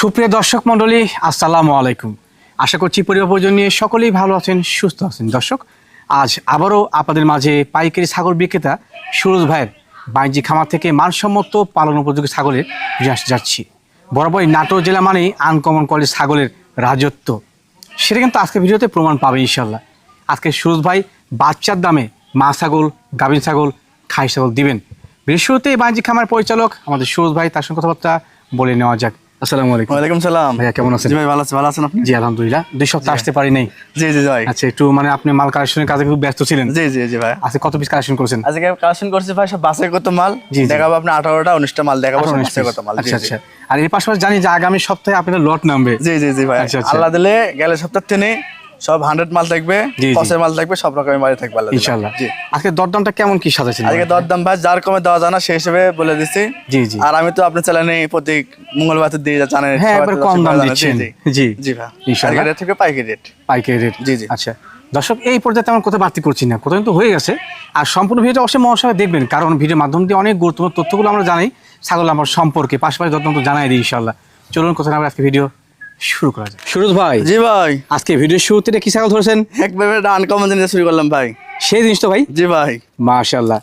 সুপ্রিয় দর্শক মণ্ডলী, আসসালামু আলাইকুম। আশা করছি পরিবার পরিজন নিয়ে সকলেই ভালো আছেন, সুস্থ আছেন। দর্শক, আজ আবারও আপনাদের মাঝে পাইকারি ছাগল বিক্রেতা সুরজ ভাইয়ের বাণিজ্যিক খামার থেকে মানসম্মত পালন উপযোগী ছাগলের যাচ্ছি। বরাবরই নাটোর জেলা মানেই আনকমন কলেজ ছাগলের রাজত্ব। সেটা কিন্তু আজকে ভিডিওতে প্রমাণ পাবে ইনশাল্লাহ আজকে সুরজ ভাই বাচ্চার দামে মা ছাগল, গাভীন ছাগল খাই ছাগল দিবেন। বৃহস্পতিতে বাণিজ্যিক খামার পরিচালক আমাদের সুরজ ভাই তার সঙ্গে কথাবার্তা বলে নেওয়া যাক। আসসালামু আলাইকুম। ওয়ালাইকুম সালাম। ভাইয়া কেমন আছেন? জি ভাই ভালো আছি ভালো আছেন আপনি? জি আলহামদুলিল্লাহ। দুই সপ্তাহ আসতে পারি নাই জি জি ভাই। আচ্ছা একটু মানে আপনি মাল কালেকশনের কাজে খুব ব্যস্ত ছিলেন। জি জি জি ভাই। আজকে কত পিস কালেকশন করেছেন? আজকে কালেকশন করছি ভাই সব বাসে কত মাল। দেখাবো আপনি মাল দেখাবো বাসে কত মাল। আচ্ছা আচ্ছা। আর এর পাশাপাশি জানি যে আগামী সপ্তাহে আপনার লট নামবে। জি জি জি ভাই। আচ্ছা। আল্লাহ দিলে গেলে সপ্তাহ তিনি সব হান্ড্রেড মাল থাকবে জি। মাল থাকবে সব রকমের মাল থাকবে আজকে দরদামটা কেমন কি সাজাচ্ছেন আজকে দরদাম ভাই যার কমে দেওয়া জানা সেই হিসেবে বলে দিচ্ছি। জি জি। আর আমি তো আপনার চ্যানেলে প্রতি মঙ্গলবার দিয়ে যা- জানেন হ্যাঁ, একবার কম দাম দিচ্ছেন। জি। জি। ভাই। রেট থেকে পাইকারি রেট পাইকারি রেট জি, জি। আচ্ছা। দর্শক এই পর্যায়ে তেমন কথা বাড়তি করছি না কথা কিন্তু হয়ে গেছে। আর সম্পূর্ণ ভিডিওটা অবশ্যই মহাসভায় দেখবেন কারণ ভিডিওর মাধ্যম দিয়ে অনেক গুরুত্বপূর্ণ তথ্যগুলো আমরা জানি। ছাগল আমার সম্পর্কে পাশাপাশি দরদাম তো জানাই দিই ইনশাল্লাহ। চলুন কথা আমরা আজকে ভিডিও শুরু করা যায় সুরজ ভাই জি ভাই। আজকে ভিডিও শুরুতে এটা কি ছাগল ধরেছেন? একভাবে আনকমন জিনিস শুরু করলাম ভাই। সেই জিনিস তো ভাই? জি ভাই। মাশাল্লাহ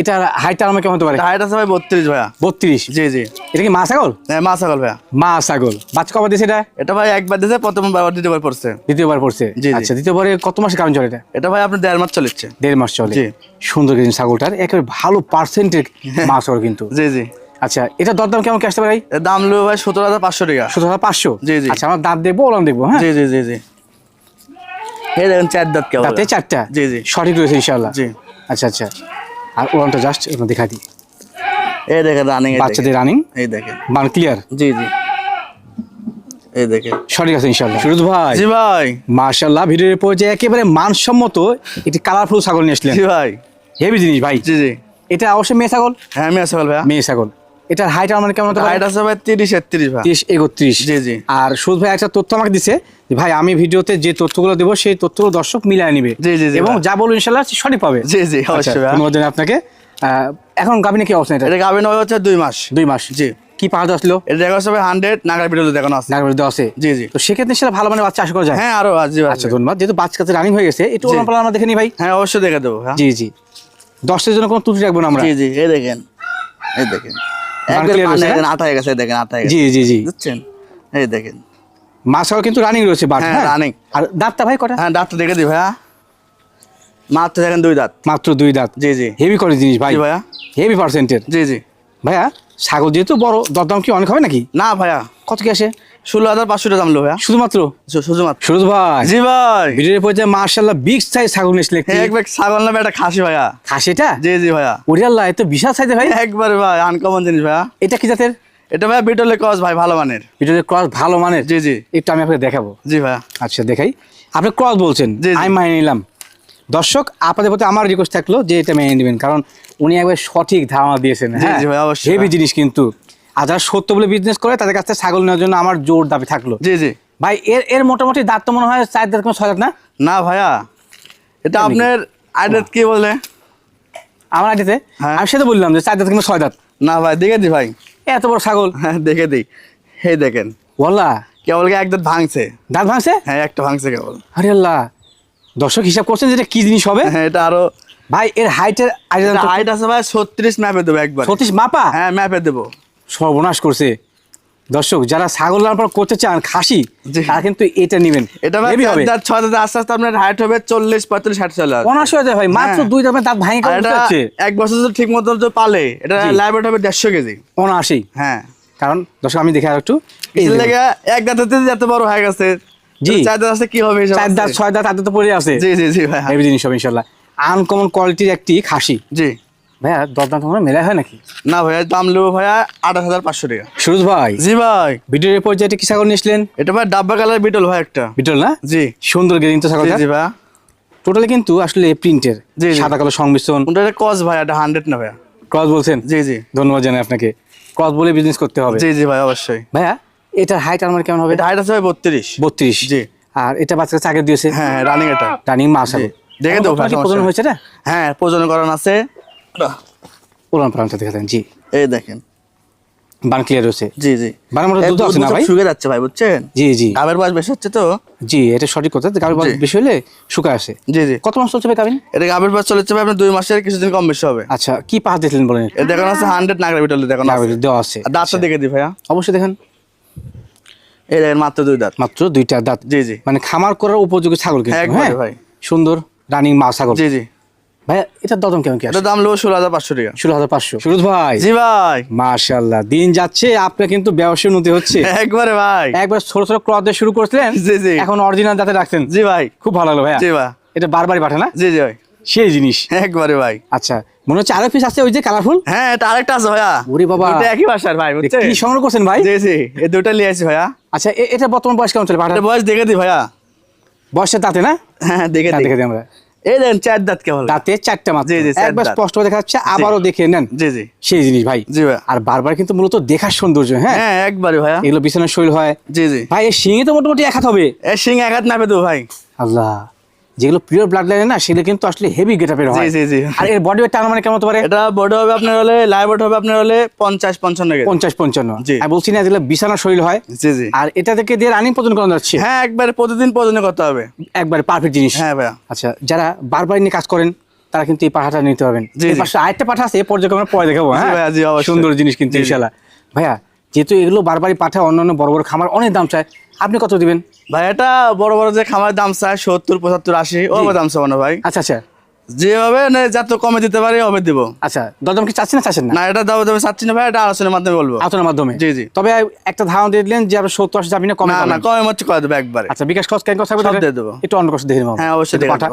এটার হাইট আমার কেমন হতে পারে? হাইট আছে ভাই বত্রিশ ভাইয়া। বত্রিশ? জি জি। এটা কি মা ছাগল? হ্যাঁ মা ছাগল ভাইয়া। মা ছাগল। বাচ্চা কবার দিয়েছে এটা? এটা ভাই একবার দিয়েছে প্রথম বার দ্বিতীয়বার পড়ছে। দ্বিতীয়বার পড়ছে। আচ্ছা দ্বিতীয়বারে কত মাসে কারণ চলে এটা? এটা ভাই আপনার দেড় মাস চলেছে দেড় মাস চলে। জি। সুন্দর কিন্তু ছাগলটার। একেবারে ভালো পার্সেন্টের মা ছাগল কিন্তু। জি জি। আচ্ছা এটা দরদাম কেমন কি আসতে পারে দাম লো ভাই সতেরো হাজার পাঁচশো টাকা। সতেরো হাজার পাঁচশো? জি, জি। আচ্ছা আমার দাঁত দেখব ওলাম দেখব হ্যাঁ? জি জি জি জি। এই দেখেন চার দাঁত কেমন? দাঁতে চারটা? জি, জি। সঠিক রয়েছে ইনশাল্লাহ জি। আচ্ছা আচ্ছা। আর ওলামটা জাস্ট দেখা দিই। এই দেখেন রানিং বাচ্চাদের রানিং এই দেখেন। মান ক্লিয়ার জি জি। এই দেখেন। সঠিক আছে ইনশাল্লাহ সুরজ ভাই। জি ভাই। মার্শাল্লাহ ভিডিওর পর যে একেবারে মানসম্মত একটি কালারফুল ছাগল নিয়ে আসলেন। জি ভাই। হেভি জিনিস ভাই। জি জি। এটা অবশ্যই মেয়ে ছাগল? হ্যাঁ আমি আসল ভাইয়া। মেয়ে ছাগল। এটার হাইট আমার কেমন হাইট আছে ভাই তিরিশ একত্রিশ তিরিশ একত্রিশ। জি, জি। আর সুদ ভাই একটা তথ্য আমাকে দিছে ভাই আমি ভিডিওতে যে তথ্যগুলো দেবো সেই তথ্যগুলো দর্শক মিলিয়ে নিবে। জি, জি, এবং। যা বলব ইনশাল্লাহ সঠিক পাবে। জি জি আচ্ছা, অবশ্যই আপনাকে। এখন গাবিনে কি অবস্থা এটা? গাভিন হচ্ছে দুই মাস। দুই মাস। জি। কি পাওয়া আসলো এটা দেখা যাচ্ছে হান্ড্রেড নাগার ভিডিও দেখানো আছে। নাগরিক দেওয়া আছে। জি জি। তো সেক্ষেত্রে সেটা ভালো মানে বাচ্চা আশা করা যায়? হ্যাঁ আরও আচ্ছা ধন্যবাদ। যেহেতু বাচ্চা কাছে রানিং হয়ে গেছে একটু জি। আমরা দেখে নিই ভাই। হ্যাঁ অবশ্যই দেখে দেবো হ্যাঁ। জি জি। দশের জন্য কোনো ত্রুটি রাখব না আমরা। জি জি এই দেখেন এই দেখেন। একদম হয়ে গেছে দেখেন আঠা জি জি জি। বুঝছেন? এই দেখেন। মাছাও কিন্তু রানিং রয়েছে বাট হ্যাঁ, হ্যাঁ? আর দাঁতটা ভাই কটা? হ্যাঁ দাঁতটা দেখে দিই ভাইয়া। মাত্র দেখেন দুই দাঁত। মাত্র দুই দাঁত। জি জি। হেভি করে জিনিস ভাই। ভাইয়া। হেভি পার্সেন্টের জি জি। ভাইয়া ছাগল যেহেতু বড় দরদাম কি অনেক হবে নাকি? না ভাইয়া কত কি আসে? ষোলো হাজার পাঁচশো টাকা দাম লো ভাইয়া। শুধুমাত্র? শুধুমাত্র। সুরজ ভাই। জি ভাই। ভিডিওর পর্যায়ে মার্শাল্লাহ বিগ সাইজ ছাগল নিয়েছিল হ্যাঁ, এক ব্যাগ ছাগল না একটা খাসি ভাইয়া। খাসিটা জি জি ভাইয়া। ওরে এত বিশাল সাইজে ভাই। একবারে ভাই আনকমন জিনিস ভাইয়া। এটা কি জাতের? এটা ভাইয়া বিটলে ক্রস ভাই ভালো মানের। ভিডিওতে ক্রস ভালো মানের? জি জি। একটু আমি আপনাকে দেখাবো। জি ভাইয়া। আচ্ছা দেখাই। আপনি ক্রস বলছেন। জি। আমি মানিয়ে নিলাম। দর্শক আপনাদের প্রতি আমার রিকোয়েস্ট থাকল যে এটা মেনে নেবেন কারণ উনি একবার সঠিক ধারণা দিয়েছেন হ্যাঁ? হেভি জিনিস কিন্তু। আর যারা সত্য বলে বিজনেস করে তাদের কাছ থেকে ছাগল নেওয়ার জন্য আমার জোর দাবি থাকল। জি জি। ভাই এর এর মোটামুটি দাঁত তো মনে হয় চার দাঁত কোনো ছয় না? না ভাইয়া এটা আপনার আইডেট কি বলে? আমার আইডিতে হ্যাঁ। আমি সেটা বললাম যে চার দাঁত কিন্তু ছয় দাঁত। না ভাই দেখে দি ভাই। এত বড় ছাগল। হ্যাঁ দেখে দিই হে দেখেন। বললা কেবল কি এক দাঁত ভাঙছে? দাঁত ভাঙছে? হ্যাঁ একটা ভাঙছে কেবল। আরে আল্লাহ। দর্শক হিসাব করছেন যেটা কি জিনিস হবে? হ্যাঁ এটা আরও ভাই এর হাইটের হাইট আছে ভাই ছত্রিশ ম্যাপে দেবো একবার। সতীশ মাপা হ্যাঁ ম্যাপে দেবো। সর্বনাশ করছে। দর্শক যারা ছাগল লালন করতে চান খাসি তারা কিন্তু এটা নেবেন। এটা ছয় আস্তে আস্তে আপনার হাইট হবে চল্লিশ পঁয়তাল্লিশ ষাট চলে আসবে। হয়ে যায় ভাই মাত্র হ্যাঁ। দুই দামে দাঁত ভাঙে এক বছর ঠিক মতো যদি পালে। এটা। হবে দেড়শো কেজি। হ্যাঁ। কারণ দর্শক আমি দেখে আর একটু এক দাঁত এত বড় হয়ে গেছে। জি। চার দাঁত আসতে কি হবে চার দাঁত ছয় দাঁত আদতে পড়ে আছে। জি জি জি ভাই হেভি জিনিস হবে ইনশাল্লাহ। আনকমন কোয়ালিটির একটি খাসি। জি। ভাইয়া দরদাম তোমার মেলা হয় নাকি? না ভাইয়া দাম নেব ভাইয়া আঠাশ হাজার পাঁচশো টাকা। সুরজ ভাই। জি ভাই। ভিডিওর পর্যায়ে কি ছাগল নিয়েছিলেন এটা ভাই ডাব্বা কালার বিটল ভাই একটা। বিটল না? জি। সুন্দর গেরিং তো ছাগল জি টোটালি কিন্তু আসলে প্রিন্টের। সাদা কালো সংমিশ্রণ। ওটা কস ভাই এটা হান্ড্রেড না ভাইয়া। ক্রস বলছেন? জি জি। ধন্যবাদ জানাই আপনাকে। ক্রস বলে বিজনেস করতে হবে। জি জি ভাই অবশ্যই। ভাইয়া এটার হাইট আমার কেমন হবে? হাইট আছে বত্রিশ। বত্রিশ। জি। আর এটা বাচ্চা কাছে আগে দিয়েছে? হ্যাঁ রানিং এটা। রানিং মাস জি। দেখে দেবো প্রজন হয়েছে না হ্যাঁ প্রজনন করান আছে উলান পালানটা দেখা দেন জি। এই দেখেন। বান ক্লিয়ার হয়েছে? জি জি। বানের মধ্যে দুধ আছে না ভাই? যাচ্ছে ভাই বুঝছেন? জি জি। গাবের বয়স বেশি হচ্ছে তো। জি এটা সঠিক কথা বয়স বেশি হলে আসে। জি জি। কত মাস চলছে ভাই গাভীর এটা গাবের বয়স চলেছে ভাই আপনার দুই মাসের কিছুদিন কম বেশি হবে। আচ্ছা কি দেখলেন বলেন? এটা দেখানো আছে হান্ড্রেড নাগরা বিটল দেখানো আছে। দেওয়া আছে। দাঁতটা দেখে দিই ভাইয়া। অবশ্যই দেখেন। এই দেখেন মাত্র দুই দাঁত। মাত্র দুইটা দাঁত। জি জি। মানে খামার করার উপযোগী ছাগল কিন্তু হ্যাঁ, ভাই। সুন্দর রানিং মা ছাগল। জি জি। ভাই এটার কেমন কি দাম লো ষোলো হাজার পাঁচশো টাকা। ষোলো হাজার পাঁচশো। সুরজ ভাই। জি ভাই। মাশাল্লাহ দিন যাচ্ছে আপনার কিন্তু ব্যবসায় উন্নতি হচ্ছে। একবারে ভাই। একবার ছোট ছোট ক্রস দিয়ে শুরু করছিলেন জি, জি। এখন অরিজিনাল যাতে রাখছেন। জি ভাই। খুব ভালো লাগল জি ভাই। এটা বারবারই পাঠে না? জি জি ভাই। সেই জিনিস। একবারে ভাই। আচ্ছা মনে হচ্ছে আরও পিস আছে ওই যে কালারফুল হ্যাঁ এটা আরেকটা আছে ভাইয়া। ওরে বাবা। এটা একই বাসার ভাই বুঝছেন? কি সংগ্রহ করছেন ভাই? জি জি এই দুটো নিয়ে আসি ভাইয়া। আচ্ছা এটা বর্তমান বয়স কেমন চলে এটা বয়স দেখে দি ভাইয়া। বয়সের দাঁতে না? হ্যাঁ দেখে দি দেখে দিই আমরা। এই দেন চার দাঁত দাঁতে চারটা মাত্র। জি, জি, একবার স্পষ্ট দেখা যাচ্ছে আবারও দেখে নেন। জি জি। সেই জিনিস ভাই। জি ভাই আর বারবার কিন্তু মূলত দেখার সৌন্দর্য হ্যাঁ? হ্যাঁ একবারে ভাইয়া। এগুলো বিছানার শৈল হয়। জি জি। ভাই এই শিঙে তো মোটামুটি এক হাত হবে। এ সিং এক হাত নাপে তো ভাই। আল্লাহ। যেগুলো পিওর ব্লাড লাইনে না সেগুলো কিন্তু আসলে হেভি গেটাপের হয়। জি, জি। আর এর বডি ওয়েট মানে কেমন হতে পারে? এটা বড় হবে আপনার হলে লাইভ বড় হবে আপনার হলে পঞ্চাশ পঞ্চান্ন কেজি। পঞ্চাশ পঞ্চান্ন। জি। আর বলছি না যেগুলো বিছানা শৈল হয় জি জি। আর এটা থেকে দিয়ে রানিং পর্যন্ত করা যাচ্ছে? হ্যাঁ একবারে প্রতিদিন প্রতিদিন করতে হবে। একবারে পারফেক্ট জিনিস। হ্যাঁ ভাইয়া। আচ্ছা যারা বারবার নিয়ে কাজ করেন তারা কিন্তু এই পাঠাটা নিতে পারবেন। পাশে আরেকটা পাঠা আছে এই পর্যায়ে আমরা পরে দেখাবো হ্যাঁ। সুন্দর জিনিস কিন্তু জি। ভাইয়া যেহেতু এগুলো বারবারই পাঠা অন্যান্য বড় বড় খামার অনেক দাম চায় আপনি কত দিবেন? ভাই এটা বড় বড় যে খামার দাম চায় সত্তর পঁচাত্তর আশি ও দাম চাবো না ভাই। আচ্ছা আচ্ছা। যেভাবে যত কমে দিতে পারি হবে দিব। আচ্ছা দরদাম কি চাচ্ছেন না চাচ্ছেন না? এটা দাও দামে চাচ্ছি না ভাই এটা আলোচনার মাধ্যমে বলব। আলোচনার মাধ্যমে? জি, জি। তবে একটা ধারণা দিয়ে দিলেন যে আপনার সত্তর আশি যাবি না কমে না না কমে মচ্ছে করে দেবো একবারে। আচ্ছা বিকাশ খরচ কেন কথা দিয়ে দেবো। একটু অন্য কথা দেখে নেব হ্যাঁ, অবশ্যই পাঠা।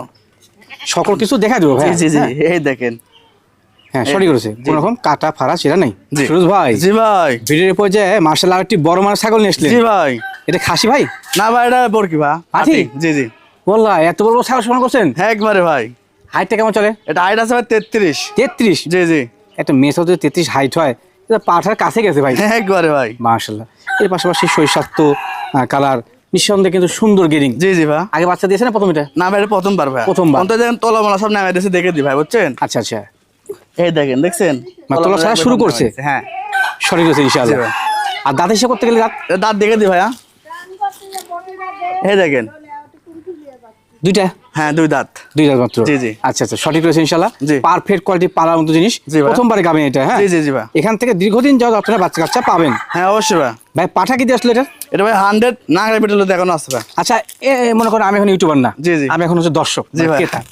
সকল কিছু দেখা দেবো ভাই। জি জি জি এই দেখেন। হ্যাঁ সরি করেছে। কোন রকম কাটা ফাড়া সেটা নেই। সুরজ ভাই। জি ভাই। ভিডিওর পর্যায়ে মার্শাল একটি বড় মানের ছাগল নিয়ে জি ভাই। এটা খাসি ভাই? না ভাই এটা বরকি ভাই। পাঠি? জি জি। বললা এত বড় বড় ছাগল সমান করছেন? হ্যাঁ একবারে ভাই। হাইটটা কেমন চলে? এটা হাইট আছে ভাই তেত্রিশ। তেত্রিশ? জি জি। একটা মেয়ে যদি তেত্রিশ হাইট হয় এটা পাঠার কাছে গেছে ভাই। হ্যাঁ একবারে ভাই। মার্শাল্লাহ এর পাশাপাশি শৈশাক্ত কালার নিঃসন্দেহে কিন্তু সুন্দর গেরিং জি জি ভাই। আগে বাচ্চা দিয়েছে না প্রথম এটা? না ভাই এটা প্রথমবার ভাই। প্রথমবার। অন্তত দেখেন তলা মলা সব নামে দিয়েছে দেখে দি ভাই বুঝছেন? আচ্ছা আচ্ছা। এই দেখেন দেখছেন? মানে তলা ছাড়া শুরু করছে? হ্যাঁ। সঠিক হয়েছে ইনশাআল্লাহ। আর দাঁত হিসেবে করতে গেলে দাঁত দাঁত দেখে দি ভাইয়া। দেখেন। দুইটা? হ্যাঁ দুই দাঁত। দুই দাঁত মাত্র? জি, জি। আচ্ছা আচ্ছা সঠিক রয়েছে ইনশাল্লাহ পারফেক্ট কোয়ালিটি পালার মতো জিনিস। প্রথমবারে গাবেন এটা হ্যাঁ? জি জি জি এখান থেকে দীর্ঘদিন যাওয়া আপনারা বাচ্চা কাচ্চা পাবেন। হ্যাঁ অবশ্যই ভাই। পাঠা কি দিয়ে আসলে এটা? এটা ভাই হান্ড্রেড নাগরা পেট্রোল দেখানো আচ্ছা মনে করেন আমি এখন ইউটিউবার না। জি, জি। আমি এখন হচ্ছে দর্শক জি মানে ভাই।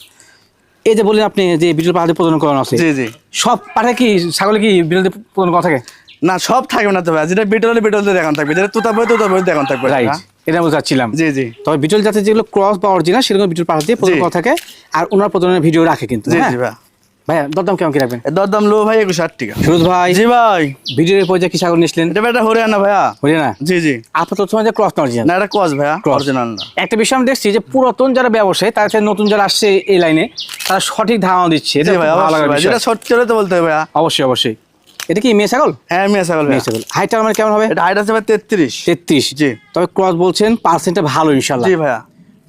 এই যে বললেন আপনি যে ভিডিও পাহাড়ে প্রদান করানো আছে জি জি। সব পাঠা কি ছাগলে কি ভিডিওতে প্রদান করা থাকে? না সব থাকবে না তো ভাই। যেটা বিটল বিটল দেখানো থাকবে। যেটা তুতা বই তুতা বই দেখানো থাকবে। রাইট হ্যাঁ? এটা বোঝাচ্ছিলাম জি জি। তবে বিটল জাতের যেগুলো ক্রস বা অরিজিনাল সেগুলো বিটল পাশ দিয়ে জি। করা থাকে। আর ওনার প্রদানের ভিডিও রাখে কিন্তু জি হ্যাঁ? জি ভাই ভাইয়া দরদাম কেমন কি রাখবেন? দরদাম লো ভাই একুশ ষাট টাকা। সুরজ ভাই জি ভাই। ভিডিওর পর্যায়ে কি ছাগল নিয়েছিলেন এটা এটা হরিয়ানা ভাইয়া। হরিয়ানা? জি জি। আপাতত সময় যে ক্রস অরিজিনাল না এটা কস ভাইয়া। অরিজিনাল না। একটা বিষয় আমি দেখছি যে পুরাতন যারা ব্যবসায়ী তার সাথে নতুন যারা আসছে এই লাইনে তারা সঠিক ধারণা দিচ্ছে। এটা ভালো বিষয়। যেটা সত্যি তো বলতে হবে ভাইয়া। অবশ্যই অবশ্যই। এটা কি মেয়ে ছাগল? হ্যাঁ মিয়া ছাগল মেয়ে ছাগল। হাইটটা আমার কেমন হবে? এটা হাইট আছে ভাই তেত্রিশ। তেত্রিশ। জি। তবে ক্রস বলছেন পার্সেন্টটা ভালো ইনশাল্লাহ জি ভাইয়া।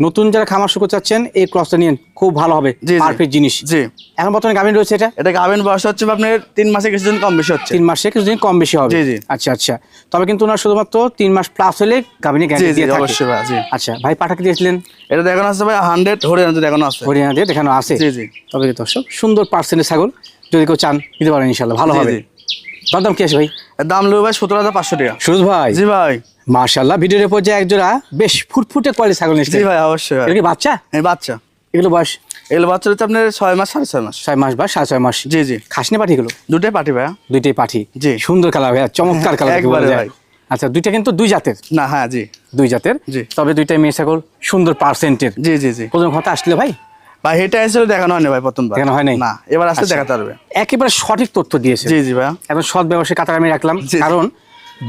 নতুন যারা খামার শুরু চাচ্ছেন এই ক্রসটা নিয়ে খুব ভালো হবে। পারফেক্ট জিনিস। জি। এখন বর্তমানে গাভিন রয়েছে এটা? এটা গাবেন বয়স হচ্ছে আপনার তিন মাসে কিছুদিন কম বেশি হচ্ছে। তিন মাসে কিছুদিন কম বেশি হবে। জি, জি। আচ্ছা আচ্ছা। তবে কিন্তু ওনার শুধুমাত্র তিন মাস প্লাস হলে গাভিনে গ্যারান্টি দিয়ে থাকে। অবশ্যই ভাইয়া জি। আচ্ছা ভাই পাঠাকে দিয়েছিলেন? এটা দেখানো আছে ভাই হান্ড্রেড হরিয়ানা দেখানো আছে। হরিয়ানা দিয়ে দেখানো আছে। জি জি। তবে দর্শক সুন্দর পার্সেন্টের ছাগল। যদি কেউ চান দিতে পারেন ইনশাল্লাহ ভালো হবে। দরদাম কি আছে ভাই? দাম লো ভাই সতেরো হাজার পাঁচশো টাকা। সুরজ ভাই। জি ভাই। মার্শাল্লাহ ভিডিওর উপর যে একজোড়া বেশ ফুটফুটে কোয়ালিটি ছাগল নিচ্ছে জি ভাই অবশ্যই এটা কি বাচ্চা? এই বাচ্চা। এগুলো বয়স? এগুলো বাচ্চা হচ্ছে আপনার ছয় মাস সাড়ে ছয় মাস। ছয় মাস বা সাড়ে ছয় মাস। জি জি। খাসনি পাঠি এগুলো? দুটাই পার্টি ভাইয়া। দুইটাই পাঠি। জি। সুন্দর কালার ভাইয়া চমৎকার কালার একবারে ভাই। আচ্ছা দুইটা কিন্তু দুই জাতের? না হ্যাঁ জি। দুই জাতের? জি। তবে দুইটাই মেয়ে ছাগল সুন্দর পার্সেন্টের জি জি জি। প্রথম কথা আসলে ভাই? ভাই এটা এসে দেখানো হয়নি ভাই প্রথমবার। দেখানো হয় না এবার আসতে আচ্ছা। দেখাতে পারবে। একেবারে সঠিক তথ্য দিয়েছে জি জি ভাইয়া। এখন সৎ ব্যবসায় কাতার আমি রাখলাম। কারণ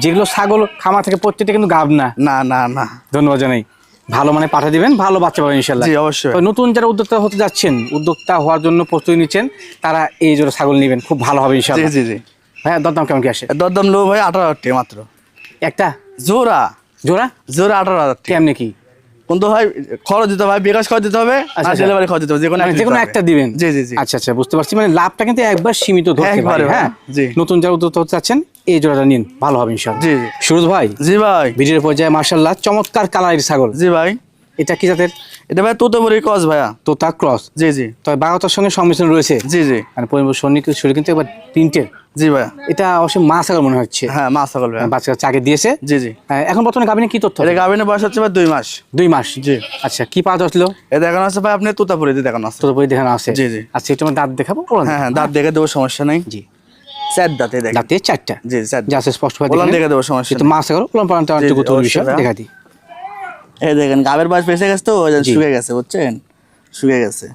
যেগুলো ছাগল খামার থেকে প্রত্যেকটা কিন্তু গাব না। না না না। ধন্যবাদ জানাই। ভালো মানে পাঠা দিবেন ভালো বাচ্চা পাবেন ইনশাল্লাহ জি, অবশ্যই। নতুন যারা উদ্যোক্তা হতে যাচ্ছেন উদ্যোক্তা হওয়ার জন্য প্রস্তুতি নিচ্ছেন তারা এই জোড়া ছাগল নেবেন। খুব ভালো হবে ইনশাল্লাহ জি জি হ্যাঁ দরদাম কেমন কি আসে? দরদাম লো ভাই আঠারো হাজার টাকা মাত্র। একটা? জোড়া। জোড়া? জোড়া আঠারো হাজার টাকা। কেমনে কি? কিন্তু ভাই খরচ দিতে হবে বিকাশ খরচ দিতে হবে আর আচ্ছা। ডেলিভারি খরচ দিতে হবে যে কোনো যে কোনো একটা দিবেন। জি জি জি। আচ্ছা আচ্ছা বুঝতে পারছি। মানে লাভটা কিন্তু একবার সীমিত ধরতে পারে হ্যাঁ? নতুন যারা উদ্যোক্তা চাচ্ছেন এই জোড়াটা নিন ভালো হবে ইনশাল্লাহ। জি জি। সুরজ ভাই জি ভাই। ভিডিওর পর্যায়ে মার্শাল্লাহ চমৎকার কালারের ছাগল। জি ভাই। এটা কি জাতের? এটা ভাই তুতবরি কস ভাইয়া। তোতা ক্রস জি জি। তবে বাগাতার সঙ্গে সংমিশ্রণ রয়েছে? জি জি। মানে শরীর শরীর কিন্তু এবার তিনটের জি ভাইয়া এটা অবশ্যই মা ছাগল মনে হচ্ছে। হ্যাঁ মা ছাগল বাচ্চা চাকে দিয়েছে। জি জি। আহ, এখন বর্তমানে গাভিনে কি তথ্য? এটা বয়স হচ্ছে ভাই দুই মাস। দুই মাস? জি। আচ্ছা কি পাওয়া যাচ্ছিল? এ দেখানো আছে ভাই আপনি তুতাপুরিতে দেখানো আছে। বই দেখানো আছে? জি, জি। আচ্ছা এটা দাঁত দেখাবো? হ্যাঁ হ্যাঁ দাঁত দেখে দেবো সমস্যা নেই। জি। চার দাঁতে দেখেন। দাঁতে চারটা? জি চার যা স্পষ্ট ভাবে দেখে দেবো সমস্যা ছাগল পালানটা গুরুত্বপূর্ণ বিষয় দেখা দিই। এই দেখেন গাবের বয়স বেঁচে গেছে তো গেছে বুঝছেন? গেছে।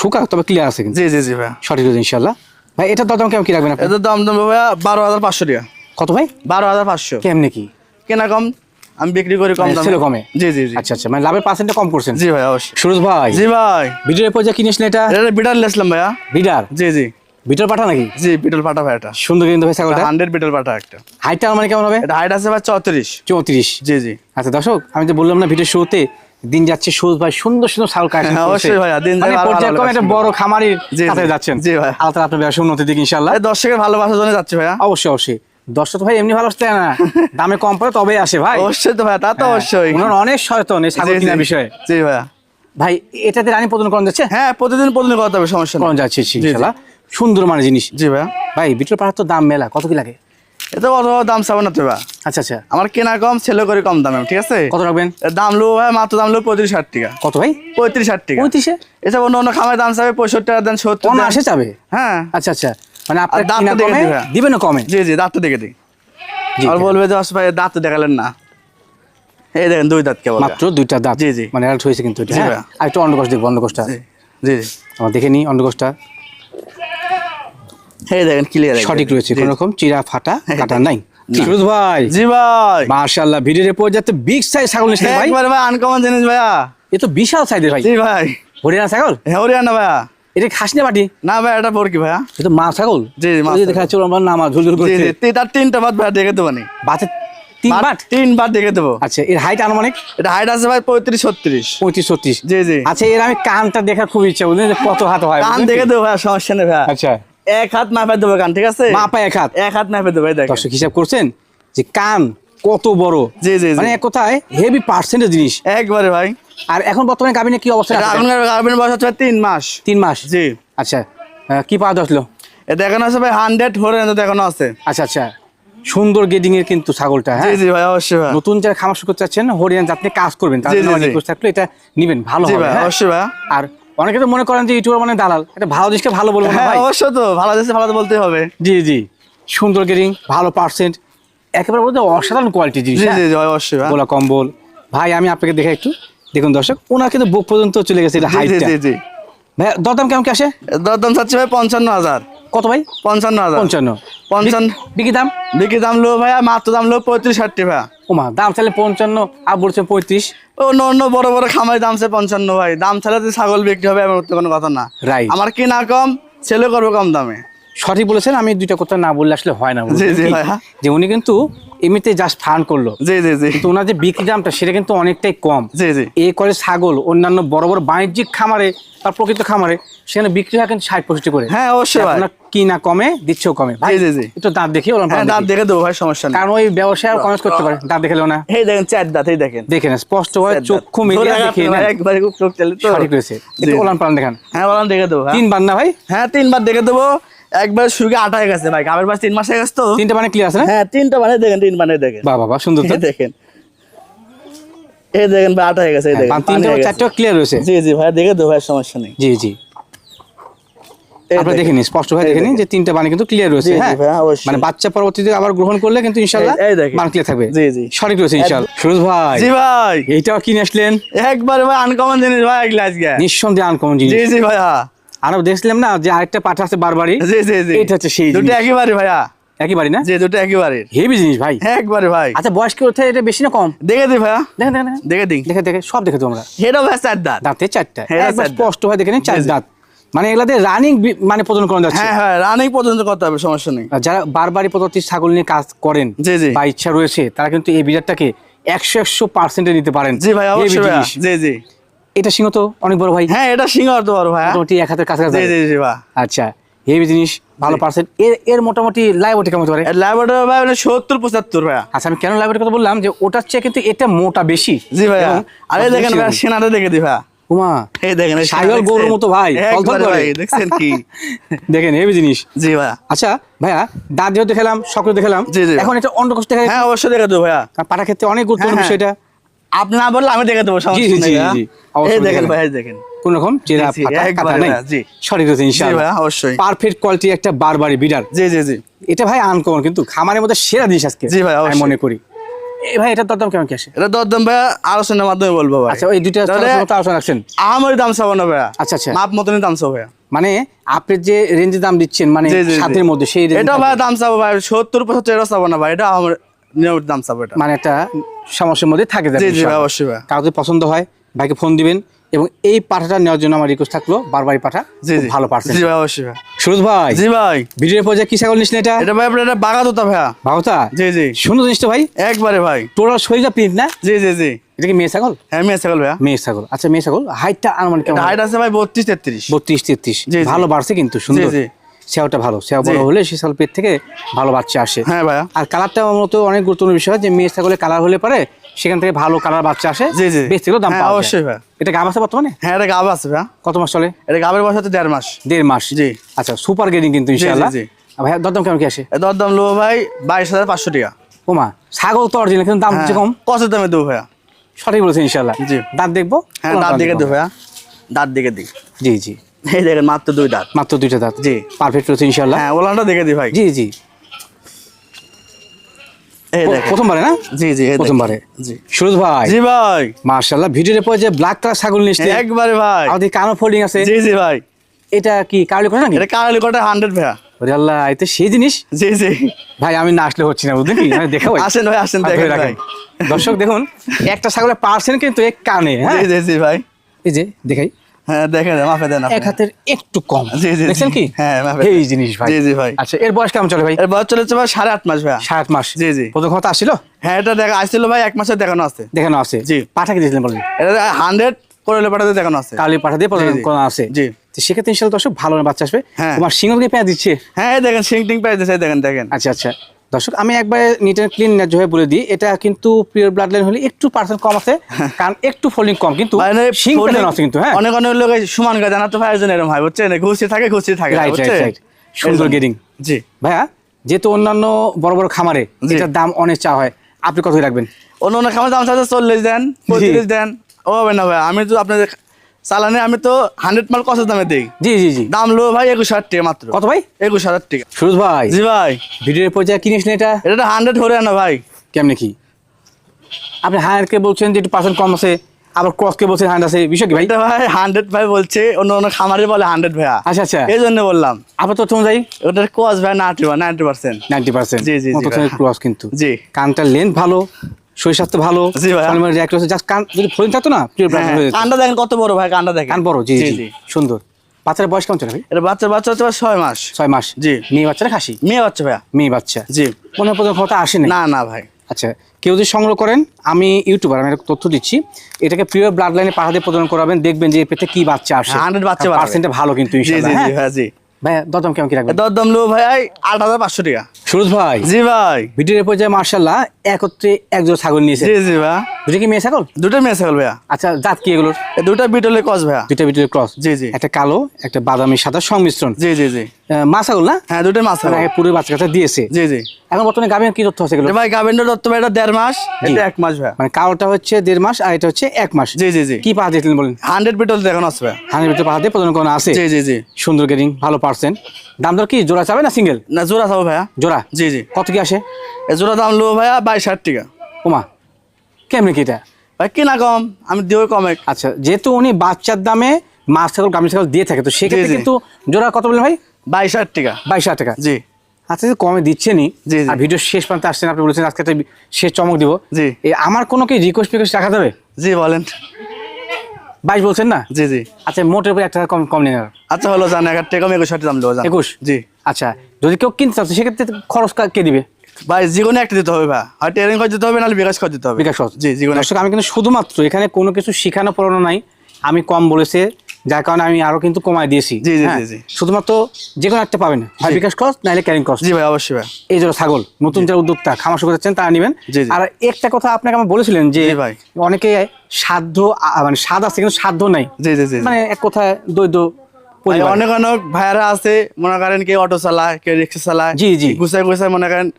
শুকা তবে ক্লিয়ার আছে কিন্তু। জি জি জি ভাইয়া সঠিক ইনশাল্লাহ ভাই এটা দাম কেমন কি রাখবেন আপনি? এদের দাম দাম ভাইয়া বারো হাজার পাঁচশো টাকা। কত ভাই? বারো হাজার পাঁচশো। কেমনে কি? কেনা কম আমি বিক্রি করি কম মানে দামে। ছেলে কমে? জি জি জি। আচ্ছা আচ্ছা মানে লাভের পার্সেন্টটা কম করছেন? জি ভাই অবশ্যই। সুরজ ভাই। জি ভাই। ভিডিওর পর্যায়ে কিনেছিলেন এটা? এটা বিটাল লেসলাম ভাইয়া। বিডার জি জি। বিটার পাঠা নাকি? জি বিটল পাটা ভাই এটা। সুন্দর কিন্তু ভাই ছাগলটা। হান্ড্রেড বিটল পাটা একটা। হাইটটা মানে কেমন হবে? এটা হাইট আছে ভাই চৌত্রিশ। চৌত্রিশ। জি জি। আচ্ছা দর্শক আমি তো বললাম না ভিডিও শুরুতে দিন যাচ্ছে সুরজ ভাই সুন্দর সুন্দর শাল কালেকশন হ্যাঁ, অবশ্যই ভাইয়া, দিন মানে ভালো ভালো পর্যায়ক্রমে একটা বড় খামারির কাছে যাচ্ছেন। জি ভাই। আল্লাহ আপনার ব্যবসা উন্নতির দিকে ইনশাআল্লাহ। দর্শকের ভালোবাসার জন্য যাচ্ছে ভাইয়া। অবশ্যই অবশ্যই। দর্শক ভাই এমনি ভালোবাসতে না। দামে কম পড়ে তবেই আসে ভাই। অবশ্যই তো ভাই তা তো হ্যাঁ, অবশ্যই। ওনারা অনেক সচেতন এই ছাগল। কেনার বিষয়ে। জি ভাইয়া। ভাই এটাতে রানী প্রদান করা যাচ্ছে? হ্যাঁ প্রতিদিন প্রতিদিন করতে হবে সমস্যা করা যাচ্ছে। ইনশাআল্লাহ। সুন্দর মানে জিনিস। জি ভাইয়া। ভাই বিটল পাড়ার তো দাম মেলা কত কি লাগে? এত অত দাম চাবো না আচ্ছা আচ্ছা। আমার কেনা কম ছেলে করে কম দামে ঠিক আছে? কত রাখবেন? দাম লো ভাই মাত্র দাম লো পঁয়ত্রিশ ষাট টাকা। কত ভাই? পঁয়ত্রিশ ষাট টাকা। পঁয়ত্রিশে? এসব অন্য অন্য খামারের দাম চাবে পঁয়ষট্টি টাকা দেন সত্তর আসে হ্যাঁ। আচ্ছা আচ্ছা। মানে আপনার দাঁত দেখে দিবে। দিবেন না কমে? জি জি দাঁত তো দেখে দিই। আর বলবে যে ভাই দাঁত দেখালেন না। এই দেখেন দুই দাঁত কেবল মাত্র দুইটা দাঁত। জি, জি। মানে অ্যাডাল্ট হয়েছে কিন্তু এটা, হ্যাঁ? আর একটু অন্ডকোষ দেখব অন্ডকোষটা। জি জি জি। আমার দেখে নিই অন্ডকোষটা। এই দেখেন ক্লিয়ার সঠিক রয়েছে কোনো রকম চিরা ফাটা কাটা নাই। না। ফিরোজ ভাই। জি ভাই। মাশাআল্লাহ ভিডিওর পর যাতে বিগ সাইজ ছাগল নিচ্ছে ভাই। একবার ভাই আনকমন জিনিস ভাইয়া। এ তো বিশাল সাইজের ভাই। জি ভাই। হরিয়ানা ছাগল? হ্যাঁ হরিয়ানা ভাইয়া। এটা খাস না বাটি না ভাই এটা পর কি ভাইয়া মা ছাগল? জি, মা। দেখা যাচ্ছে আমার নামা ঝুলঝুল জি করছে। জি তি- তার তিনটা বাদ ভাই দেখে দেবো নি। বাচ্চা তিন বাট? বাট তিনবার দেখে দেবো। আচ্ছা এর হাইট আনুমানিক? এটা হাইট আছে ভাই পঁয়ত্রিশ ছত্রিশ। পঁয়ত্রিশ ছত্রিশ। জি জি। আচ্ছা এর আমি কানটা দেখার খুব ইচ্ছা বুঝলেন কত হাত হয় কান দেখে দেবো ভাইয়া সমস্যা নেই ভাইয়া। আচ্ছা। এক হাত মাপে দেবো কান ঠিক আছে? মাপায় এক হাত? এক হাত মাপে দেবো দেখেন। দর্শক হিসাব করছেন যে কান কত বড়? জি জি জি। মানে এক কথায় হেভি পার্সেন্টের জিনিস। একবারে ভাই। আর এখন বর্তমানে গাবিনে কি অবস্থা? এটা আছে? আপনার গার্মেন্ট বয়স হচ্ছে তিন মাস। তিন মাস? জি। আচ্ছা কি পাওয়া যাচ্ছিল? এটা দেখানো আছে ভাই হান্ড্রেড হরিয়ানা দেখানো আছে। আচ্ছা আচ্ছা। সুন্দর গেডিং এর কিন্তু ছাগলটা হ্যাঁ? জি ভাই অবশ্যই ভাই। নতুন যারা খামার শুরু করতে চাচ্ছেন হরিয়ান জাত কাজ করবেন জি, জি, জি। থাকলে এটা নিবেন ভালো হবে ভাই হ্যাঁ? অবশ্যই ভাই। আর অনেকে তো মনে করেন যে ইউটিউবার মানে দালাল। এটা ভালো জিনিসকে ভালো বলব না হ্যাঁ ভাই? অবশ্যই তো ভালো দেশে ভালো তো বলতেই হবে। জি জি। সুন্দর গেডিং ভালো পার্সেন্ট একেবারে বলতে অসাধারণ কোয়ালিটি জিনিস জি হ্যাঁ? জি জি ভাই অবশ্যই ভাই গোলা কম্বল। ভাই আমি আপনাকে দেখে একটু দেখুন দর্শক ওনার কিন্তু বুক পর্যন্ত চলে গেছে এটা হাইটটা জি জি ভাই দরদাম কেমন কি আসে? দরদাম চাচ্ছি ভাই পঞ্চান্ন হাজার। কত ভাই? পঞ্চান্ন হাজার। পঞ্চান্ন। পঞ্চান্ন। বিকি দাম? বিক্রি দাম লো ভাইয়া মাত্র দাম লো পঁয়ত্রিশ ষাটটি ভাইয়া ওমা দাম চাইলে পঞ্চান্ন আর বলছেন পঁয়ত্রিশ। অন্য অন্য বড় বড় খামারি দাম সে পঞ্চান্ন ভাই। দাম ছাড়া যে ছাগল বিক্রি হবে এমন কোনো কথা না। রাইট আমার কিনা কম ছেলে করব কম দামে। সঠিক বলেছেন আমি দুইটা কথা না বললে আসলে হয় না জি, বুঝলেন জি, কি? ভাইয়া। যে উনি কিন্তু এমনিতে জাস্ট ফান করল। জি জি জি। কিন্তু ওনার যে বিক্রি দামটা সেটা কিন্তু অনেকটাই কম। জি জি। এ করে ছাগল অন্যান্য বড় বড় বাণিজ্যিক খামারে বা প্রকৃত খামারে সেখানে বিক্রি হয় কিন্তু ষাট পঁয়ষট্টি করে। হ্যাঁ অবশ্যই কি না কমে দিচ্ছেও কমে। ভাই জি, জি, জি। একটু দাঁত দেখি হ্যাঁ দাঁত দেখে। দেবো ভাই সমস্যা নেই। কারণ ওই ব্যবসায় কমেন্ট করতে পারে দাঁত দেখলেও না। এই দেখেন চার দাঁত এই দেখেন। দেখে স্পষ্ট ভাবে চক্ষু মিলিয়ে দেখে একবারে খুব চোখ চালে তো। সঠিক রয়েছে জি। একটু ওলান পালান দেখান। হ্যাঁ দেখে দেবো হ্যাঁ। তিন বার না ভাই? হ্যাঁ তিনবার দেখে দেবো। একবার সুগে আট হয়ে গেছে ভাই। কামের পাশ তিন মাস হয়ে গেছে তো। তিনটা মানে ক্লিয়ার আছে না? হ্যাঁ তিনটা মানে দেখেন তিন মানে দেখেন। বাহ বাবা সুন্দর তো। দেখেন। এই দেখেন ভাই আট হয়ে গেছে এই হ্যাঁ, দেখেন তিনটা। চারটা ক্লিয়ার রয়েছে। জি জি ভাই দেখে দেবো ভাই সমস্যা নেই। জি জি। আপনারা। দেখে নিন স্পষ্ট ভাবে দেখে নিন যে তিনটা কিন্তু ক্লিয়ার রয়েছে হ্যাঁ? মানে বাচ্চা পরবর্তীতে আবার গ্রহণ করলে কিন্তু। বান ক্লিয়ার থাকবে। জি, জি। সঠিক রয়েছে সুরজ ভাই জি ভাই। এইটাও কিনে আসলেন? একবার ভাই আনকমন জিনিস ভাই এগুলো আজকে নিঃসন্দেহে আনকমন জিনিস। জি জি ভাইয়া। আরও দেখছিলাম না যে আরেকটা পাঠা আছে বারবারই? জি জি জি। এটা হচ্ছে সেই দুটো। একেবারে ভাইয়া। একেবারে না? জি দুটো একেবারে। হেভি জিনিস ভাই। একবারে ভাই। আচ্ছা বয়স কি ওঠে এটা বেশি না কম? দেখে দি ভাইয়া। দেখেন। দেখে দিই। দেখে দেখে সব দেখে তোমরা ভাই চার দাঁত। দাঁতে চারটা। একবার স্পষ্ট হয়ে দেখে নিন চার। দাঁত। মানে এগুলাতে রানিং মানে প্রদান করা যাচ্ছে? হ্যাঁ হ্যাঁ রানিং পর্যন্ত করতে হবে সমস্যা নেই। যারা বারবারই পদ্ধতি ছাগল নিয়ে কাজ করেন জি, জি। বা ইচ্ছা রয়েছে তারা কিন্তু এই বিরাটটাকে একশো একশো পার্সেন্টে নিতে পারেন। জি ভাই অবশ্যই। জি জি। এটা সিংহ তো অনেক বড় ভাই। হ্যাঁ এটা সিঙ্গার তো বড় ভাইয়া মোটামুটি এক হাতের কাছাকাছি। জি জি জি ভাই। আচ্ছা হেভি জিনিস ভালো পার্সেন্ট এর এর মোটামুটি লাইবটি কেমন হতে পারে? লাইব্রেরি ভাই মানে সত্তর পঁচাত্তর ভাইয়া। আচ্ছা আমি কেন লাইবটির কথা বললাম যে ওটার চেয়ে কিন্তু এটা মোটা বেশি। জি ভাইয়া। এবং আরে দেখেন ভাই। সেনাটা দেখে দি ভাইয়া। উমা এই দেখেন এই গরুর মতো ভাই, থলথল করে। দেখছেন কি? দেখেন হেভি জিনিস। জি ভাইয়া আচ্ছা ভাইয়া দাঁত যেহেতু খেলাম সকলে দেখালাম জি, জি। এখন এটা অন্য কষ্ট দেখা হ্যাঁ অবশ্যই দেখে দেবো ভাইয়া। পাটা ক্ষেত্রে অনেক গুরুত্বপূর্ণ হ্যাঁ, বিষয়টা। আপনি না বললে আমি দেখে দেবো সমস্যা নেই জি, ভাইয়া। জি, এই দেখেন দেখেন। ভাই দেখেন। কোন রকম চেরা ফাটা কাটা নাই জি। সঠিক আছে ইনশাআল্লাহ। অবশ্যই। পারফেক্ট কোয়ালিটি একটা বারবারি বিডার জি জি জি। এটা ভাই আনকমন কিন্তু খামারের মধ্যে সেরা জিনিস আজকে জি ভাই, আমি মনে করি। ভাই এটার দরদাম কেমন কি আসে এটা দরদাম ভাইয়া আলোচনার মাধ্যমে বলব ভাই। আচ্ছা ওই দুইটা আলোচনা রাখছেন? আমার দাম না আচ্ছা, আচ্ছা। মাপ মতনই দাম চাবো ভাইয়া। মানে আপনি যে রেঞ্জে দাম দিচ্ছেন মানে। সাতের মধ্যে সেই range এটা ভাই দাম চাবো ভাই সত্তর পঁচাত্তর এটা চাবো না ভাই। এটা আমার দাম চাবো এটা। মানে একটা সমস্যার মধ্যে থাকে যাবে। অবশ্যই ভাই কাউকে পছন্দ হয় ভাইকে ফোন দিবেন। এবং এই পাঠাটা নেওয়ার জন্য আমার রিকোয়েস্ট থাকল বারবারই পাঠা। জি জি। ভালো পারছেন জি ভাই অবশ্যই ভাই। সুরজ ভাই জি ভাই। ভিডিওর পর্যায়ে কি ছাগল নিস না এটা? এটা ভাই আপনার এটা বাগা তোতা ভাইয়া। ভাবতা জি জি। সুন্দর জিনিস তো ভাই। একবারে ভাই। টোটাল শরীরটা প্রিন্ট না? জি জি জি। এটা কি মেয়ে ছাগল? হ্যাঁ মেয়ে ছাগল ভাইয়া। মেয়ে ছাগল। আচ্ছা মেয়ে ছাগল। হাইটটা আনুমানিক কেমন? হাইট আছে ভাই বত্রিশ তেত্রিশ। বত্রিশ তেত্রিশ। জি, জি। ভালো বাড়ছে কিন্তু সুন্দর। জি। জি সেওটা ভালো সেও বড় হলে সে পেট থেকে ভালো বাচ্চা আসে। হ্যাঁ ভাইয়া। আর কালারটা আমার মতো অনেক গুরুত্বপূর্ণ বিষয় যে মেয়ে ছাগলের কালার হলে পারে সেখান থেকে ভালো কালার বাচ্চা আসে জি, জি। বেশ দাম হ্যাঁ, পাওয়া অবশ্যই ভাই। এটা গাব আছে বর্তমানে? হ্যাঁ এটা গাব আছে ভাইয়া কত মাস চলে? এটা গাবের বয়স হচ্ছে দেড় মাস। দেড় মাস। জি। আচ্ছা সুপার গ্রেডিং কিন্তু ইনশাআল্লাহ। জি। দরদাম কেমন কি আসে? দরদাম লো ভাই বাইশ হাজার পাঁচশো টাকা। ওমা ছাগল তো অরিজিনাল কিন্তু দাম হ্যাঁ, হচ্ছে কম। কষের দামে দেবো ভাইয়া। সঠিক বলেছেন ইনশাআল্লাহ। জি। দাঁত দেখব? হ্যাঁ দাঁত দিকে দেবো ভাইয়া। দাঁত দিকে দিই। জি জি। এই দেখেন মাত্র দুই দাঁত। মাত্র দুইটা দাঁত। জি। পারফেক্ট রয়েছে ইনশাআল্লাহ। হ্যাঁ ওলানটা দেখে দিই ভাই। জি জি। প্রথমবারে না? জি জি প্রথমবারে। জি। সুরজ ভাই। জি ভাই। মার্শাল্লাহ ভিডিওর পর যে ব্ল্যাক কালার ছাগল নিচ্ছে একবারে ভাই। আমাদের কানো ফোল্ডিং আছে। জি জি ভাই। এটা কি কারলি করে নাকি? এটা কারালি কোটা হান্ড্রেড ভাইয়া। ওরে আল্লাহ সেই জিনিস? জি জি। ভাই আমি না আসলে হচ্ছি না বুঝলেন কি? আমি দেখাবো আসেন ভাই আসেন দেখেন ভাই। দর্শক দেখুন একটা ছাগলের পার্সেন্ট কিন্তু এক কানে হ্যাঁ? জি ভাই। এই যে দেখাই। হ্যাঁ দেখেন মাফে দেন এক হাতের একটু কম। জি, জি, জি। দেখছেন কি? হ্যাঁ। এই জিনিস ভাই। জি, জি, ভাই। আচ্ছা এর বয়স কেমন চলে ভাই? এর বয়স চলেছে ভাই সাড়ে আট মাস ভাইয়া। সাত মাস। জি, জি। প্রথম কথা আসছিল? হ্যাঁ এটা দেখা আসছিল ভাই এক দেখানো আছে। দেখানো আছে। জি। পাঠা কি দিয়েছিলেন বলেন? এটা হান্ড্রেড করে পাঠাতে দেখানো আছে। কালি পাঠা দিয়ে। আছে। জি। সেক্ষেত্রে ইনশাল্লাহ দর্শক ভালো বাচ্চা আসবে। হ্যাঁ। তোমার পেঁয়া দিচ্ছে? হ্যাঁ দেখেন সিং টিং দিয়েছে দেখেন দেখেন। আচ্ছা আচ্ছা। দর্শক আমি একবার নিট অ্যান্ড ক্লিন ন্যায্য হয়ে বলে দিই এটা কিন্তু পিওর ব্লাড লাইন হলে একটু পার্সেন্ট কম আছে কারণ একটু ফোল্ডিং কম কিন্তু মানে প্যাটার্ন আছে কিন্তু হ্যাঁ। অনেক অনেক লোক সমান গাছ জানা তো ভাই একজন এরকম হয় বুঝছেন? ঘুষি থাকে ঘুষি থাকে রাইট রাইট রাইট সুন্দর গেডিং জি। ভাইয়া যেহেতু অন্যান্য বড় বড় খামারে। এটার দাম অনেক চা হয় আপনি কত রাখবেন? অন্য অন্য খাবার দাম চাচ্ছে চল্লিশ দেন পঁয়ত্রিশ দেন। ও হবে না ভাই আমি তো আপনাদের চালানে আমি তো হান্ড্রেড মাল কষের দামে দিই। জি জি জি। দাম লো ভাই একুশ হাজার টাকা মাত্র। কত ভাই? একুশ হাজার টাকা। সুরজ ভাই। জি ভাই। ভিডিওর পর্যায়ে কিনিস না এটা? এটা হান্ড্রেড হরে না ভাই। কেমনে কি? আপনি হায়ারকে বলছেন যে একটু পার্সেন্ট কম আছে আবার ক্রসকে বলছেন হান্ড আছে বিষয় কি ভাই? ভাই হান্ড্রেড ভাই বলছে অন্য অন্য খামারে বলে হান্ড্রেড ভাইয়া। আচ্ছা আচ্ছা। এই জন্য বললাম। আপনার তথ্য অনুযায়ী? ওটার কস ভাই ninety ninety percent ninety percent জি, জি, জি, ক্রস কিন্তু। জি। কানটার লেন্থ ভালো শরীর স্বাস্থ্য ভালো জি, ভাই। জাস্ট কান যদি ফোন থাকতো না প্রিয় হ্যাঁ, হয়ে যেত। কানটা দেখেন কত বড় ভাই কানটা দেখেন। কান বড় জি সুন্দর। বাচ্চার বয়স কেমন চলে ভাই? এটা বাচ্চা বাচ্চা হচ্ছে ছয় মাস। ছয় মাস। জি। মেয়ে বাচ্চারা খাসি? মেয়ে বাচ্চা ভাইয়া। মেয়ে বাচ্চা। জি। মনে হয় প্রথম ক্ষমতা আসেনি? না না ভাই। আচ্ছা কেউ যদি সংগ্রহ করেন আমি ইউটিউবার আমি একটা তথ্য দিচ্ছি। এটাকে প্রিয় ব্লাড লাইনে পাঠাতে প্রদান করাবেন দেখবেন যে পেটে কি বাচ্চা আসে। 100 বাচ্চা বাড়াবে। পার্সেন্টে ভালো কিন্তু জি ইনশাআল্লাহ জি জি হ্যাঁ? ভাই দরদাম কেমন কি রাখবেন? দরদাম লো ভাই আট হাজার পাঁচশো টাকা। সুরজ ভাই জি ভাই। ভিডিওর পর্যায়ে মার্শাল্লাহ একত্রে একজোড়া ছাগল নিয়েছে। জি জি ভাই। দুটো কি মেয়ে ছাগল? দুটো মেয়ে ছাগল ভাইয়া। আচ্ছা জাত কি এগুলোর? দুটো বিটলে কস ভাইয়া। দুইটা ভিডিওর ক্রস। জি জি। একটা কালো একটা বাদামি সাদা সংমিশ্রণ। জি জি জি। মা ছাগল না? হ্যাঁ দুটো ছাগল। মানে পুরো বাচ্চা দিয়েছে। জি জি। এখন বর্তমানে গাভীর কি তথ্য আছে ভাই গাবেন্দ্র দত্ত ভাই এটা দেড় মাস এটা এক মাস মানে কালোটা হচ্ছে দেড় মাস আর এটা হচ্ছে এক মাস। জি জি জি। কি দিয়েছিলেন বলেন। হান্ড্রেড বিটল দেখানো ভিতরে দিয়ে প্রদান করানো আছে। জি জি জি। সুন্দর গেরিং ভালো পার্সেন্ট দাম দর কি? জোড়া চাবে না সিঙ্গেল? না জোড়া থাকো ভাইয়া। জোড়া? জি জি। কত কি আসে? জোড়া দাম লো ভাইয়া বাইশ হাজার টাকা। ওমা কেমনি কি এটা? ভাই কিনা কম? আমি দিও কমে আচ্ছা যেহেতু উনি বাচ্চার দামে মাছ ছাগল গামী ছাগল দিয়ে থাকে তো সেক্ষেত্রে। কিন্তু জোড়া কত বললেন ভাই? বাইশ হাজার টাকা। বাইশ হাজার টাকা। জি। আচ্ছা কমে দিচ্ছেনই। জি। আর ভিডিও শেষ প্রান্তে আসছেন আপনি বলেছেন আজকে একটা শেষ চমক দিব। জি। আমার কোনো কি রিকোয়েস্ট ফিকোয়েস্ট রাখা যাবে? জি বলেন। বাইশ বলছেন না? জি জি। আচ্ছা মোটের উপরে একটা কম কম নেন আর। আচ্ছা হলো জান এক টাকা আমি একুশ হাজার দাম দেবো একুশ? জি। আচ্ছা যদি কেউ কিনতে চাচ্ছে সেক্ষেত্রে খরচ কে দিবে? ভাই যেকোনো একটা দিতে হবে ভাই হয় টেরিং খরচ দিতে হবে নাহলে বিকাশ দিতে হবে বিকাশ জি যেকোনো দর্শক আমি কিন্তু শুধুমাত্র এখানে কোনো কিছু শেখানো পড়ানো নাই আমি কম বলেছে যার কারণে আমি আরও কিন্তু কমায় দিয়েছি জি, জি, হ্যাঁ? জি, জি। শুধুমাত্র যে কোনো একটা পাবেন হয় বিকাশ ক্রস নাহলে ক্যারিং ক্রস জি ভাই অবশ্যই ভাই এই জন্য ছাগল নতুন যারা উদ্যোক্তা খামার শুরু করছেন তারা নেবেন। আর একটা কথা আপনাকে আমি বলেছিলেন যে ভাই। অনেকে সাধ্য মানে স্বাদ আছে কিন্তু সাধ্য নাই জি জি জি। মানে এক কথায় দৈদ্য ভাই। অনেক অনেক ভাইয়ারা আছে মনে করেন কেউ অটো চালায় কেউ রিক্সা চালায়। জি, জি। গুছাই গুছাই মনে করেন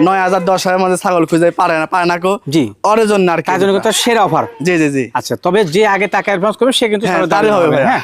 নয় হাজার দশ হাজার মধ্যে ছাগল খুঁজে পারে না পায় না কো। জি। ওর জন্য আর কি সেরা অফার। জি জি জি। আচ্ছা তবে যে আগে টাকা অ্যাডভান্স করবে সে কিন্তু হ্যাঁ, হবে, হ্যাঁ?